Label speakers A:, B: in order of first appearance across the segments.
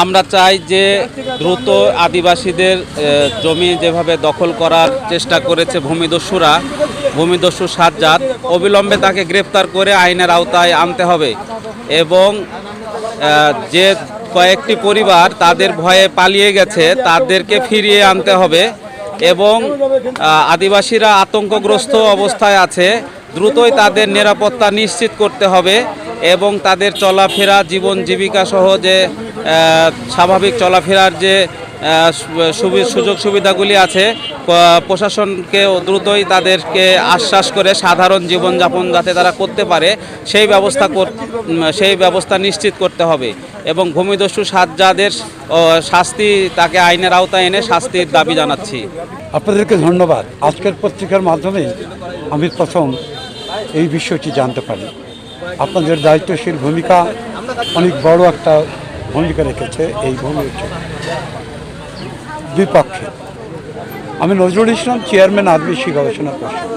A: আমরা চাই যে দ্রুত আদিবাসীদের জমি যেভাবে দখল করার চেষ্টা করেছে ভূমিদস্যুরা, ভূমিদস্যু সাজ্জাদ, অবিলম্বে তাকে গ্রেপ্তার করে আইনের আওতায় আনতে হবে। এবং যে কয়েকটি পরিবার তাদের ভয়ে পালিয়ে গেছে, তাদেরকে ফিরিয়ে আনতে হবে এবং আদিবাসীরা আতঙ্কগ্রস্ত অবস্থায় আছে, দ্রুতই তাদের নিরাপত্তা নিশ্চিত করতে হবে এবং তাদের চলাফেরা, জীবন জীবিকা সহ যে স্বাভাবিক চলাফেরার যে সুযোগ সুবিধাগুলি আছে। প্রশাসনকে দ্রুতই তাদেরকে আশ্বাস করে সাধারণ জীবনযাপন যাতে তারা করতে পারে, সেই ব্যবস্থা সেই ব্যবস্থা নিশ্চিত করতে হবে। এবং ভূমিদস্যু সাজ্জাদের শাস্তি তাকে আইনের আওতায় এনে শাস্তির দাবি জানাচ্ছি।
B: আপনাদেরকে ধন্যবাদ। আজকের পত্রিকার মাধ্যমে আমি প্রথম এই বিষয়টি জানতে পারি। আপনাদের দায়িত্বশীল ভূমিকা অনেক বড় একটা ভূমিকা রেখেছে এই ভূমির বিপক্ষে আমি নজরুল ইসলাম, চেয়ারম্যান আদিবাসী গবেষণা পরিষদ।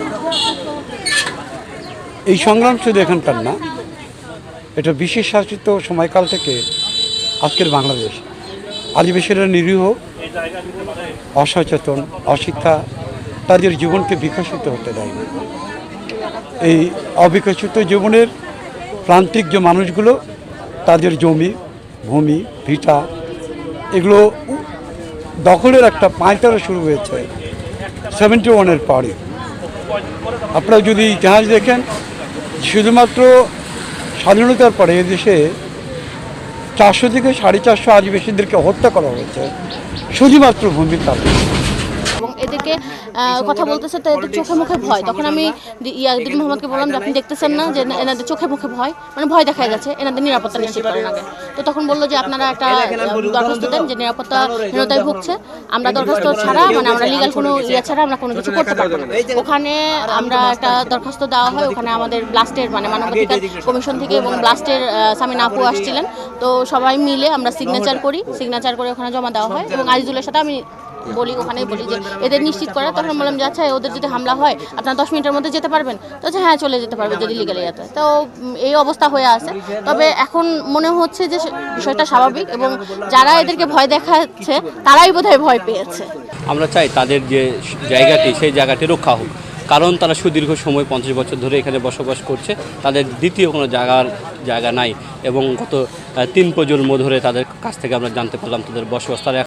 B: এই সংগ্রাম শুধু এখানকার না, এটা বিশেষ শাসিত সময়কাল থেকে আজকের বাংলাদেশ। আদিবাসীরা নিরীহ, অসচেতন, অশিক্ষা, তাদের জীবনকে বিকশিত হতে দেয় না। এই অবিকশিত জীবনের প্রান্তিক যে মানুষগুলো, তাদের জমি, ভূমি, ভিটা, এগুলো দখলের একটা পাঁচতারা শুরু হয়েছে। সেভেন্টি ওয়ানের পরে। আপনারা যদি ইতিহাস দেখেন, শুধুমাত্র স্বাধীনতার পরে এদেশে চারশো থেকে সাড়ে চারশো আদিবাসীদেরকে হত্যা করা হয়েছে। শুধুমাত্র
C: এবং এদেরকে কথা বলতেছে তো এদের চোখে মুখে ভয়। তখন আমি দি- ইয়া দিন মোহাম্মদকে বললাম যে আপনি দেখতেছেন না যে এনাদের চোখে মুখে ভয়? মানে ভয় দেখা যাচ্ছে এনাদের নিরাপত্তা নিশ্চিত করেন আগে। তো তখন বলল যে আপনারা একটা দরখাস্ত দেন যে নিরাপত্তা হীনতায় ভুগছে। আমরা দরখাস্ত ছাড়া মানে আমরা লিগাল কোনো ইয়ে ছাড়া আমরা কোনো কিছু করতে পারব না। ওখানে আমরা একটা দরখাস্ত দেওয়া হয় ওখানে আমাদের ব্লাস্টের মানে মানবাধিকার কমিশন থেকে এবং ব্লাস্টের সামিন আপু আসছিলেন। তো সবাই মিলে আমরা সিগনেচার করি সিগনেচার করে ওখানে জমা দেওয়া হয় এবং আজিজুলের সাথে আমি বলি ওখানেই বলি যে এদের নিশ্চিত করা তখন বললাম যে আচ্ছা ওদের যদি হামলা হয় আপনারা দশ মিনিটের মধ্যে যেতে পারবেন। তো আচ্ছা হ্যাঁ চলে যেতে পারবে যদি লিগালি যেতে তো এই অবস্থা হয়ে আছে। তবে এখন মনে হচ্ছে যে সে- বিষয়টা স্বাভাবিক এবং যারা এদেরকে ভয় দেখাচ্ছে তারাই বোধহয় ভয় পেয়েছে।
D: আমরা চাই তাদের যে জায়গাটি সেই জায়গাটি রক্ষা হোক। কারণ তারা সুদীর্ঘ সময় পঞ্চাশ বছর ধরে এখানে বসবাস করছে। তাদের দ্বিতীয় কোনো জায়গার জায়গা নাই এবং গত তিন প্রজন্ম ধরে তাদের কাছ থেকে আমরা জানতে পারলাম তাদের বসবাস। তারা